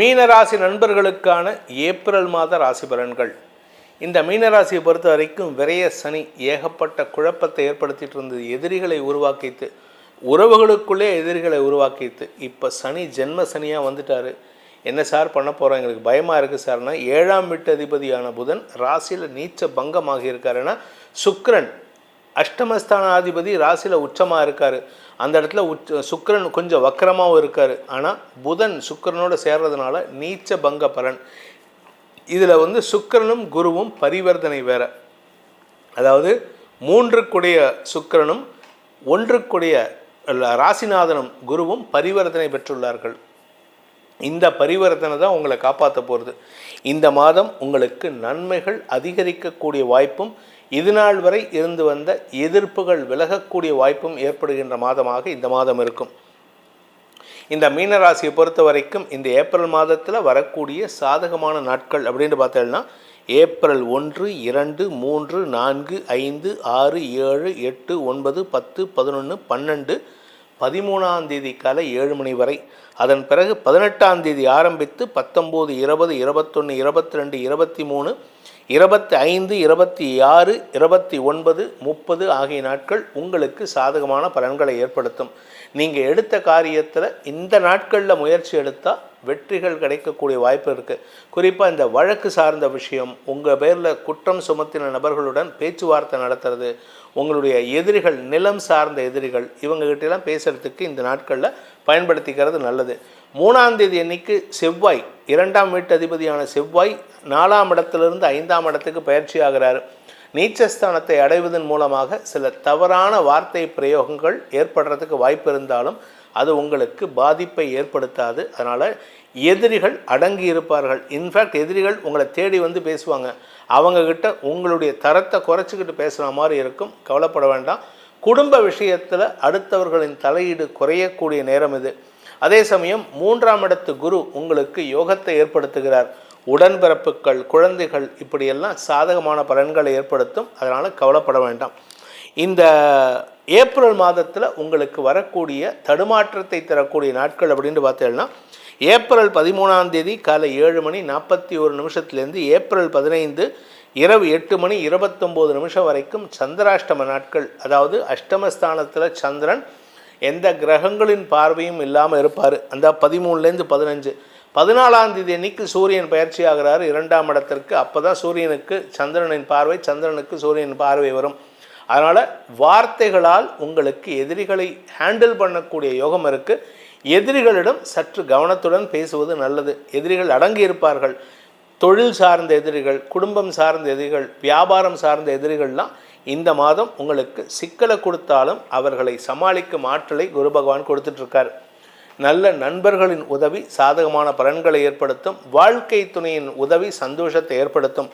மீனராசி நண்பர்களுக்கான ஏப்ரல் மாத ராசி பலன்கள். இந்த மீனராசியை பொறுத்த வரைக்கும் விரைய சனி ஏகப்பட்ட குழப்பத்தை ஏற்படுத்திட்டு இருந்தது. எதிரிகளை உருவாக்கித்து உறவுகளுக்குள்ளே எதிரிகளை உருவாக்கித்து இப்போ சனி ஜென்ம சனியாக வந்துட்டார். என்ன சார் பண்ண போகிறோம் எங்களுக்கு பயமாக இருக்குது சார்னா ஏழாம் வீட்டு அதிபதியான புதன் ராசியில் நீச்ச பங்கமாகி இருக்காருன்னா சுக்ரன் அஷ்டமஸ்தானாதிபதி ராசியில் உச்சமாக இருக்கார். அந்த இடத்துல உச்ச சுக்கிரன் கொஞ்சம் வக்கரமாகவும் இருக்கார். ஆனால் புதன் சுக்கிரனோட சேர்றதுனால நீச்ச பங்க பலன். இதில் வந்து சுக்கிரனும் குருவும் பரிவர்த்தனை வேற. அதாவது மூன்றுக்குடைய சுக்கிரனும் ஒன்றுக்குடைய ராசிநாதனும் குருவும் பரிவர்த்தனை பெற்றுள்ளார்கள். இந்த பரிவர்த்தனை தான் உங்களை காப்பாற்ற போகிறது இந்த மாதம் உங்களுக்கு நன்மைகள் அதிகரிக்கக்கூடிய வாய்ப்பும் இதுநாள் வரை இருந்து வந்த எதிர்ப்புகள் விலகக்கூடிய வாய்ப்பும் ஏற்படுகின்ற மாதமாக இந்த மாதம் இருக்கும். இந்த மீனராசியை பொறுத்த வரைக்கும் இந்த ஏப்ரல் மாதத்தில் வரக்கூடிய சாதகமான நாட்கள் அப்படின்னு பார்த்தோம்னா ஏப்ரல் ஒன்று இரண்டு மூன்று நான்கு ஐந்து ஆறு ஏழு எட்டு ஒன்பது பத்து பதினொன்று பன்னெண்டு பதிமூணாம் தேதி காலை ஏழு மணி வரை. அதன் பிறகு பதினெட்டாம் தேதி ஆரம்பித்து பத்தொம்போது இருபது இருபத்தொன்று இருபத்தி ரெண்டு இருபத்தி மூணு இருபத்தி ஐந்து இருபத்தி ஆறு இருபத்தி ஒன்பது முப்பது ஆகிய நாட்கள் உங்களுக்கு சாதகமான பலன்களை ஏற்படுத்தும். நீங்கள் எடுத்த காரியத்தில் இந்த நாட்களில் முயற்சி எடுத்தால் வெற்றிகள் கிடைக்கக்கூடிய வாய்ப்பு இருக்குது குறிப்பாக இந்த வழக்கு சார்ந்த விஷயம் உங்கள் பேரில் குற்றம் சுமத்தின நபர்களுடன் பேச்சுவார்த்தை நடத்துறது உங்களுடைய எதிரிகள் நிலம் சார்ந்த எதிரிகள் இவங்ககிட்டலாம் பேசுகிறதுக்கு இந்த நாட்களில் பயன்படுத்திக்கிறது நல்லது. மூணாம் தேதி அன்னைக்கு செவ்வாய் இரண்டாம் வீட்டு அதிபதியான செவ்வாய் நாலாம் இடத்திலிருந்து ஐந்தாம் இடத்துக்கு பயிற்சி ஆகிறார். நீச்சஸ்தானத்தை அடைவதன் மூலமாக சில தவறான வார்த்தை பிரயோகங்கள் ஏற்படுறதுக்கு வாய்ப்பு இருந்தாலும் அது உங்களுக்கு பாதிப்பை ஏற்படுத்தாது. அதனால் எதிரிகள் அடங்கி இருப்பார்கள். இன்ஃபேக்ட் எதிரிகள் உங்களை தேடி வந்து பேசுவாங்க. அவங்கக்கிட்ட உங்களுடைய தரத்தை குறைச்சிக்கிட்டு பேசுகிற மாதிரி இருக்கும். கவலைப்பட வேண்டாம். குடும்ப விஷயத்தில் அடுத்தவர்களின் தலையீடு குறையக்கூடிய நேரம் இது. அதே சமயம் மூன்றாம் இடத்து குரு உங்களுக்கு யோகத்தை ஏற்படுத்துகிறார். உடன்பிறப்புகள் குழந்தைகள் இப்படியெல்லாம் சாதகமான பலன்களை ஏற்படுத்தும். அதனால் கவலைப்பட வேண்டாம். இந்த ஏப்ரல் மாதத்தில் உங்களுக்கு வரக்கூடிய தடுமாற்றத்தை தரக்கூடிய நாட்கள் அப்படின்னு பார்த்தீங்கன்னா ஏப்ரல் பதிமூணாம் தேதி காலை ஏழு மணி நாற்பத்தி ஒரு நிமிஷத்துலேருந்து ஏப்ரல் பதினைந்து இரவு எட்டு மணி இருபத்தொம்போது நிமிஷம் வரைக்கும் சந்திராஷ்டம நாட்கள். அதாவது அஷ்டமஸ்தானத்தில் சந்திரன் எந்த கிரகங்களின் பார்வையும் இல்லாமல் இருப்பார். அந்த பதிமூணுலேருந்து பதினஞ்சு. பதினாலாம் தேதி அன்னைக்கு சூரியன் பயிற்சி ஆகிறார் இரண்டாம் இடத்திற்கு அப்போ தான் சூரியனுக்கு சந்திரனின் பார்வை சந்திரனுக்கு சூரியனின் பார்வை வரும். அதனால் வார்த்தைகளால் உங்களுக்கு எதிரிகளை ஹேண்டில் பண்ணக்கூடிய யோகம் இருக்குது எதிரிகளிடம் சற்று கவனத்துடன் பேசுவது நல்லது. எதிரிகள் அடங்கி இருப்பார்கள். தொழில் சார்ந்த எதிரிகள் குடும்பம் சார்ந்த எதிரிகள் வியாபாரம் சார்ந்த எதிரிகள்லாம் இந்த மாதம் உங்களுக்கு சிக்கலை கொடுத்தாலும் அவர்களை சமாளிக்கும் ஆற்றலை குரு பகவான் கொடுத்துட்ருக்கார். நல்ல நண்பர்களின் உதவி சாதகமான பலன்களை ஏற்படுத்தும் வாழ்க்கை துணையின் உதவி சந்தோஷத்தை ஏற்படுத்தும்.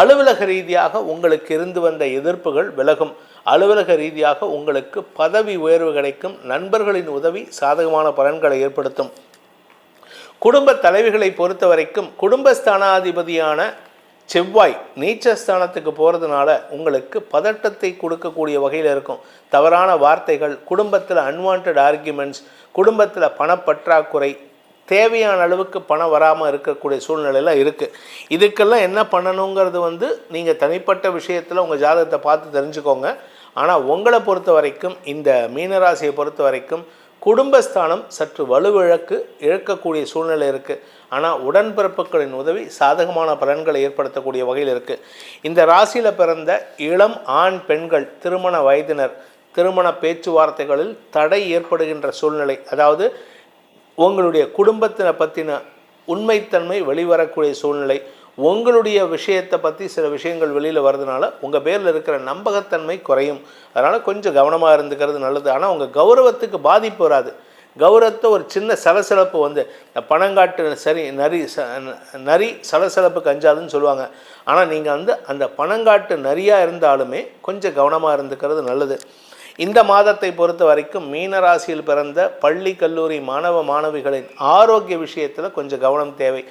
அலுவலக ரீதியாக உங்களுக்கு இருந்து வந்த எதிர்ப்புகள் விலகும். அலுவலக ரீதியாக உங்களுக்கு பதவி உயர்வு கிடைக்கும் நண்பர்களின் உதவி சாதகமான பலன்களை ஏற்படுத்தும். குடும்ப தலைவிகளை பொறுத்த வரைக்கும் குடும்பஸ்தானாதிபதியான செவ்வாய் நீச்சஸ்தானத்துக்கு போகிறதுனால உங்களுக்கு பதட்டத்தை கொடுக்கக்கூடிய வகையில் இருக்கும். தவறான வார்த்தைகள் குடும்பத்தில் அன்வான்ட் ஆர்கியூமெண்ட்ஸ் குடும்பத்தில் பணப்பற்றாக்குறை தேவையான அளவுக்கு பணம் வராமல் இருக்கக்கூடிய சூழ்நிலையெல்லாம் இருக்குது இதுக்கெல்லாம் என்ன பண்ணணுங்கிறது வந்து நீங்கள் தனிப்பட்ட விஷயத்தில் உங்கள் ஜாதகத்தை பார்த்து தெரிஞ்சுக்கோங்க. ஆனால் உங்களை பொறுத்த வரைக்கும் இந்த மீனராசியை பொறுத்த வரைக்கும் குடும்பஸ்தானம் சற்று வலுவிழக்கு இழக்கக்கூடிய சூழ்நிலை இருக்குது ஆனால் உடன்பிறப்புகளின் உதவி சாதகமான பலன்களை ஏற்படுத்தக்கூடிய வகையில் இருக்குது இந்த ராசியில் பிறந்த இளம் ஆண் பெண்கள் திருமண வயதினர் திருமண பேச்சுவார்த்தைகளில் தடை ஏற்படுகின்ற சூழ்நிலை. அதாவது உங்களுடைய குடும்பத்தினை பற்றின உண்மைத்தன்மை வெளிவரக்கூடிய சூழ்நிலை. உங்களுடைய விஷயத்தை பற்றி சில விஷயங்கள் வெளியில் வர்றதுனால உங்கள் பேரில் இருக்கிற நம்பகத்தன்மை குறையும். அதனால் கொஞ்சம் கவனமாக இருந்துக்கிறது நல்லது. ஆனால் உங்கள் கௌரவத்துக்கு பாதிப்பு வராது. கௌரவத்தை ஒரு சின்ன சலசலப்பு வந்து இந்த பணங்காட்டு சரி நரி ச நரி சலசலப்பு கஞ்சாதுன்னு சொல்லுவாங்க. ஆனால் நீங்கள் வந்து அந்த பணங்காட்டு நரியாக இருந்தாலுமே கொஞ்சம் கவனமாக இருந்துக்கிறது நல்லது. இந்த மாதத்தை பொறுத்த வரைக்கும் மீனராசியில் பிறந்த பள்ளி கல்லூரி மாணவ மாணவிகளின் ஆரோக்கிய விஷயத்தில் கொஞ்சம் கவனம் தேவை.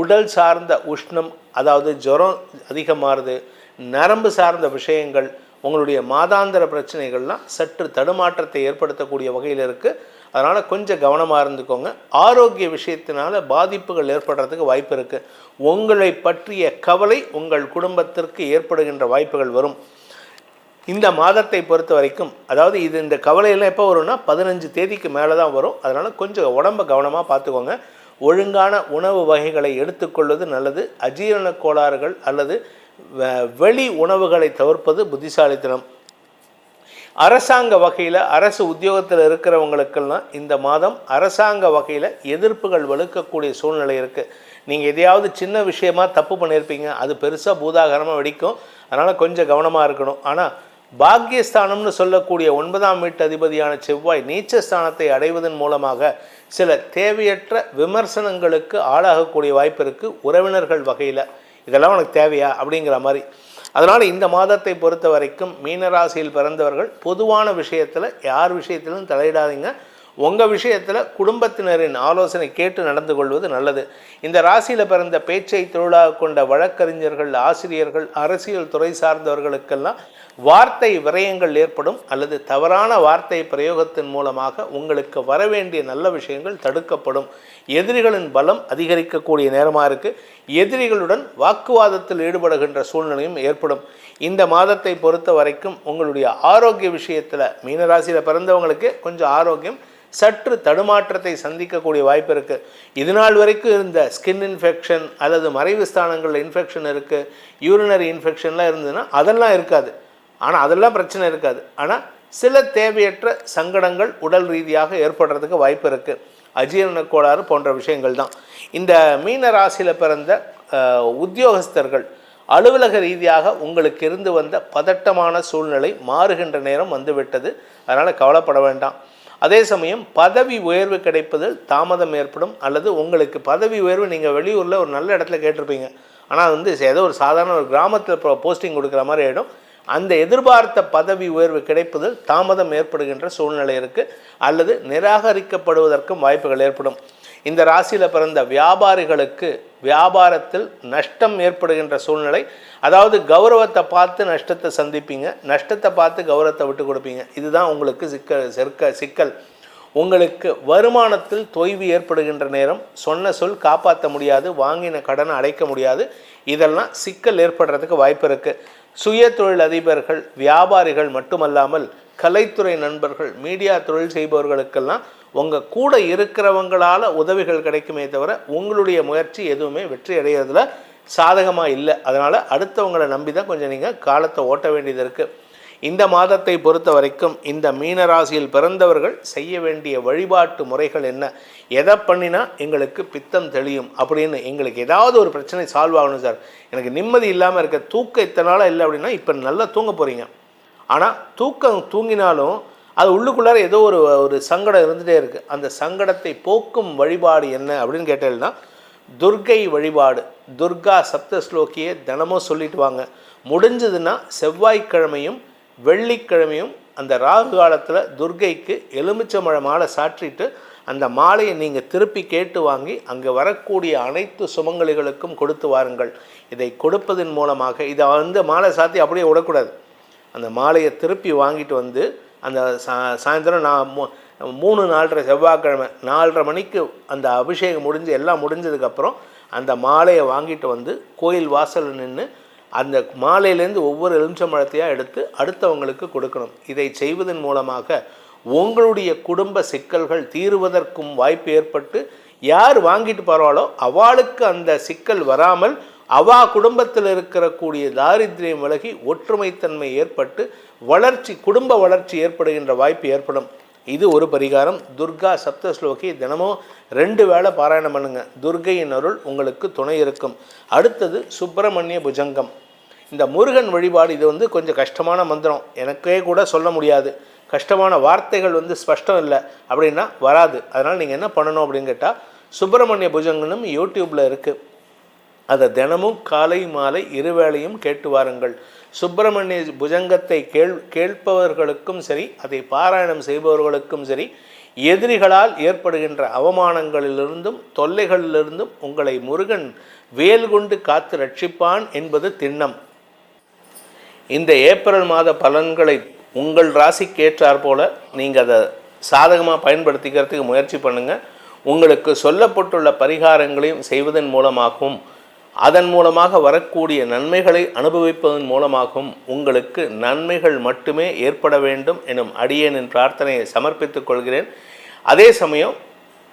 உடல் சார்ந்த உஷ்ணம் அதாவது ஜுரம் அதிகமாகுது நரம்பு சார்ந்த விஷயங்கள் உங்களுடைய மாதாந்திர பிரச்சனைகள்லாம் சற்று தடுமாற்றத்தை ஏற்படுத்தக்கூடிய வகையில் இருக்குது அதனால் கொஞ்சம் கவனமாக இருந்துக்கோங்க. ஆரோக்கிய விஷயத்தினால பாதிப்புகள் ஏற்படுறதுக்கு வாய்ப்பு இருக்குது உங்களை பற்றிய கவலை உங்கள் குடும்பத்திற்கு ஏற்படுகின்ற வாய்ப்புகள் வரும். இந்த மாதத்தை பொறுத்த வரைக்கும் அதாவது இது இந்த கவலையெல்லாம் எப்போ வரும்னா பதினஞ்சு தேதிக்கு மேலே தான் வரும். அதனால் கொஞ்சம் உடம்ப கவனமாக பார்த்துக்கோங்க. ஒழுங்கான உணவு வகைகளை எடுத்துக்கொள்வது நல்லது. அஜீரண கோளாறுகள் அல்லது வெளி உணவுகளை தவிர்ப்பது புத்திசாலித்தனம். அரசாங்க வகையில் அரசு உத்தியோகத்தில் இருக்கிறவங்களுக்கெல்லாம் இந்த மாதம் அரசாங்க வகையில் எதிர்ப்புகள் வலுக்கக்கூடிய சூழ்நிலை இருக்குது நீங்கள் எதையாவது சின்ன விஷயமா தப்பு பண்ணியிருப்பீங்க. அது பெருசாக பூதாகரமாக வெடிக்கும். அதனால் கொஞ்சம் கவனமாக இருக்கணும். ஆனால் பாக்கியஸ்தானம்னு சொல்லக்கூடிய ஒன்பதாம் வீட்டு அதிபதியான செவ்வாய் நீச்சஸ்தானத்தை அடைவதன் மூலமாக சில தேவையற்ற விமர்சனங்களுக்கு ஆளாகக்கூடிய வாய்ப்பு இருக்குது உறவினர்கள் வகையில். இதெல்லாம் உனக்கு தேவையா? அப்படிங்கிற மாதிரி. அதனால் இந்த மாதத்தை பொறுத்த வரைக்கும் மீனராசியில் பிறந்தவர்கள் பொதுவான விஷயத்தில் யார் விஷயத்திலும் தலையிடாதீங்க. உங்கள் விஷயத்தில் குடும்பத்தினரின் ஆலோசனை கேட்டு நடந்து கொள்வது நல்லது. இந்த ராசியில் பிறந்த பேச்சை தொழிலாக கொண்ட வழக்கறிஞர்கள் ஆசிரியர்கள் அரசியல் துறை சார்ந்தவர்களுக்கெல்லாம் வார்த்தை விரயங்கள் ஏற்படும் அல்லது தவறான வார்த்தை பிரயோகத்தின் மூலமாக உங்களுக்கு வரவேண்டிய நல்ல விஷயங்கள் தடுக்கப்படும். எதிரிகளின் பலம் அதிகரிக்கக்கூடிய நேரமாக இருக்குது எதிரிகளுடன் வாக்குவாதத்தில் ஈடுபடுகின்ற சூழ்நிலையும் ஏற்படும். இந்த மாதத்தை பொறுத்த வரைக்கும் உங்களுடைய ஆரோக்கிய விஷயத்தில் மீனராசியில் பிறந்தவங்களுக்கு கொஞ்சம் ஆரோக்கியம் சற்று தடுமாற்றத்தை சந்திக்கக்கூடிய வாய்ப்பு இருக்குது இது நாள் வரைக்கும் இருந்த ஸ்கின் இன்ஃபெக்ஷன் அல்லது மறைவு ஸ்தானங்களில் இன்ஃபெக்ஷன் இருக்குது யூரினரி இன்ஃபெக்ஷன்லாம் இருந்ததுன்னா அதெல்லாம் இருக்காது. ஆனால் அதெல்லாம் பிரச்சனை இருக்காது. ஆனால் சில தேவையற்ற சங்கடங்கள் உடல் ரீதியாக ஏற்படுறதுக்கு வாய்ப்பு இருக்குது அஜீரண கோளாறு போன்ற விஷயங்கள் தான். இந்த மீன ராசியில் பிறந்த உத்தியோகஸ்தர்கள் அலுவலக ரீதியாக உங்களுக்கு இருந்து வந்த பதட்டமான சூழ்நிலை மாறுகின்ற நேரம் வந்துவிட்டது. அதனால் கவலைப்பட வேண்டாம். அதே சமயம் பதவி உயர்வு கிடைப்பதில் தாமதம் ஏற்படும் அல்லது உங்களுக்கு பதவி உயர்வு நீங்கள் வெளியூரில் ஒரு நல்ல இடத்துல கேட்டிருப்பீங்க. ஆனால் வந்து ஏதோ ஒரு சாதாரண ஒரு கிராமத்தில் போஸ்டிங் கொடுக்குற மாதிரி ஆகிடும் அந்த எதிர்பார்த்த பதவி உயர்வு கிடைப்பதில் தாமதம் ஏற்படுகின்ற சூழ்நிலை இருக்குது அல்லது நிராகரிக்கப்படுவதற்கும் வாய்ப்புகள் ஏற்படும். இந்த ராசியில் பிறந்த வியாபாரிகளுக்கு வியாபாரத்தில் நஷ்டம் ஏற்படுகின்ற சூழ்நிலை. அதாவது கௌரவத்தை பார்த்து நஷ்டத்தை சந்திப்பீங்க. நஷ்டத்தை பார்த்து கௌரவத்தை விட்டு கொடுப்பீங்க. இதுதான் உங்களுக்கு சிக்கல் செருக்க சிக்கல். உங்களுக்கு வருமானத்தில் தொய்வு ஏற்படுகின்ற நேரம். சொன்ன சொல் காப்பாற்ற முடியாது. வாங்கின கடனை அடைக்க முடியாது. இதெல்லாம் சிக்கல் ஏற்படுறதுக்கு வாய்ப்பு இருக்குது சுய தொழில் அதிபர்கள் வியாபாரிகள் மட்டுமல்லாமல் கலைத்துறை நண்பர்கள் மீடியா தொழில் செய்பவர்களுக்கெல்லாம் உங்கள் கூட இருக்கிறவங்களால உதவிகள் கிடைக்குமே தவிர உங்களுடைய முயற்சி எதுவுமே வெற்றி அடைகிறதுல சாதகமாக இல்லை. அதனால் அடுத்தவங்களை நம்பி தான் கொஞ்சம் நீங்கள் காலத்தை ஓட்ட வேண்டியது இருக்குது இந்த மாதத்தை பொறுத்த வரைக்கும் இந்த மீனராசியில் பிறந்தவர்கள் செய்ய வேண்டிய வழிபாட்டு முறைகள் என்ன? எதை பண்ணினா எங்களுக்கு பித்தம் தெளியும் அப்படின்னு எங்களுக்கு ஏதாவது ஒரு பிரச்சனை சால்வ் ஆகணும் சார். எனக்கு நிம்மதி இல்லாமல் இருக்க தூக்கம் இத்தனால இல்லை அப்படின்னா இப்போ நல்லா தூங்க போகிறீங்க ஆனால் தூக்கம் தூங்கினாலும் அது உள்ளுக்குள்ளார ஏதோ ஒரு ஒரு சங்கடம் இருந்துகிட்டே இருக்குது அந்த சங்கடத்தை போக்கும் வழிபாடு என்ன அப்படின்னு கேட்டேன்னா துர்க்கை வழிபாடு. துர்கா சப்த ஸ்லோகியை தினமும் சொல்லிட்டு வாங்க. முடிஞ்சதுன்னா செவ்வாய்க்கிழமையும் வெள்ளிக்கிழமையும் அந்த ராகு காலத்தில் துர்க்கைக்கு எலுமிச்சமழை மாலை சாற்றிட்டு அந்த மாலையை நீங்கள் திருப்பி கேட்டு வாங்கி அங்கே வரக்கூடிய அனைத்து சுமங்கலிகளுக்கும் கொடுத்து வாருங்கள். இதை கொடுப்பதன் மூலமாக இதை வந்து மாலை சாத்தி அப்படியே விடக்கூடாது. அந்த மாலையை திருப்பி வாங்கிட்டு வந்து அந்த சா சாயந்தரம் நான் மூ மூணு நாலரை செவ்வாய்க்கிழமை நாலரை மணிக்கு அந்த அபிஷேகம் முடிஞ்சு எல்லாம் முடிஞ்சதுக்கப்புறம் அந்த மாலையை வாங்கிட்டு வந்து கோயில் வாசலில் நின்று அந்த மாலையிலேருந்து ஒவ்வொரு எலுமிச்சம்பழத்தையாக எடுத்து அடுத்தவங்களுக்கு கொடுக்கணும். இதை செய்வதன் மூலமாக உங்களுடைய குடும்ப சிக்கல்கள் தீருவதற்கும் வாய்ப்பு ஏற்பட்டு யார் வாங்கிட்டு போகிறாளோ அவளுக்கு அந்த சிக்கல் வராமல் அவா குடும்பத்தில் இருக்கக்கூடிய தாரித்ரியம் விலகி ஒற்றுமைத்தன்மை ஏற்பட்டு வளர்ச்சி குடும்ப வளர்ச்சி ஏற்படுகின்ற வாய்ப்பு ஏற்படும். இது ஒரு பரிகாரம். துர்கா சப்தஸ்லோகி தினமும் ரெண்டு வேளை பாராயணம் பண்ணுங்க. துர்கையின் அருள் உங்களுக்கு துணை இருக்கும். அடுத்தது சுப்பிரமணிய புஜங்கம். இந்த முருகன் வழிபாடு இது வந்து கொஞ்சம் கஷ்டமான மந்திரம். எனக்கே கூட சொல்ல முடியாது. கஷ்டமான வார்த்தைகள் வந்து ஸ்பஷ்டம் இல்லை. அப்படின்னா வராது. அதனால் நீங்கள் என்ன பண்ணணும் அப்படின்னு கேட்டால் சுப்பிரமணிய புஜங்கனும் யூடியூப்பில் இருக்குது அதை தினமும் காலை மாலை இருவேளையும் கேட்டு வாருங்கள். சுப்பிரமணிய புஜங்கத்தை கேள் கேட்பவர்களுக்கும் சரி அதை பாராயணம் செய்பவர்களுக்கும் சரி எதிரிகளால் ஏற்படுகின்ற அவமானங்களிலிருந்தும் தொல்லைகளிலிருந்தும் உங்களை முருகன் வேல் கொண்டு காத்து ரட்சிப்பான் என்பது திண்ணம். இந்த ஏப்ரல் மாத பலன்களை உங்கள் ராசிக்கு ஏற்றாற் போல நீங்கள் அதை சாதகமாக பயன்படுத்திக்கிறதுக்கு முயற்சி பண்ணுங்கள் உங்களுக்கு சொல்லப்பட்டுள்ள பரிகாரங்களையும் செய்வதன் மூலமாகவும் அதன் மூலமாக வரக்கூடிய நன்மைகளை அனுபவிப்பதன் மூலமாகவும் உங்களுக்கு நன்மைகள் மட்டுமே ஏற்பட வேண்டும் எனும் அடியேனின் பிரார்த்தனையை சமர்ப்பித்துக் கொள்கிறேன். அதே சமயம்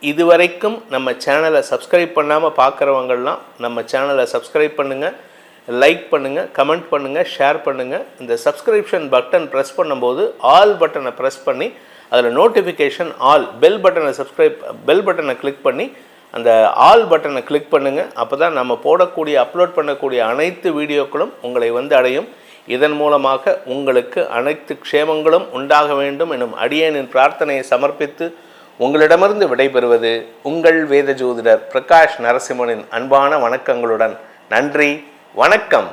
இதுவரைக்கும் நம்ம சேனலை சப்ஸ்கிரைப் பண்ணாமல் பார்க்குறவங்கள்லாம் நம்ம சேனலை சப்ஸ்கிரைப் பண்ணுங்கள் லைக் பண்ணுங்கள் கமெண்ட் பண்ணுங்கள் ஷேர் பண்ணுங்கள் இந்த சப்ஸ்கிரிப்ஷன் பட்டன் ப்ரெஸ் பண்ணும்போது ஆல் பட்டனை ப்ரெஸ் பண்ணி அதில் நோட்டிஃபிகேஷன் ஆல் பெல் பட்டனை சப்ஸ்கிரைப் பெல் பட்டனை கிளிக் பண்ணி அந்த ஆல் பட்டனை கிளிக் பண்ணுங்கள் அப்போ தான் நம்ம போடக்கூடிய அப்லோட் பண்ணக்கூடிய அனைத்து வீடியோக்களும் உங்களை வந்து அடையும். இதன் மூலமாக உங்களுக்கு அனைத்து க்ஷேமங்களும் உண்டாக வேண்டும் எனும் அடியேனின் பிரார்த்தனையை சமர்ப்பித்து உங்களிடமிருந்து விடைபெறுவது உங்கள் வேத ஜோதிடர் பிரகாஷ் நரசிம்மனின் அன்பான வணக்கங்களுடன். நன்றி வணக்கம்.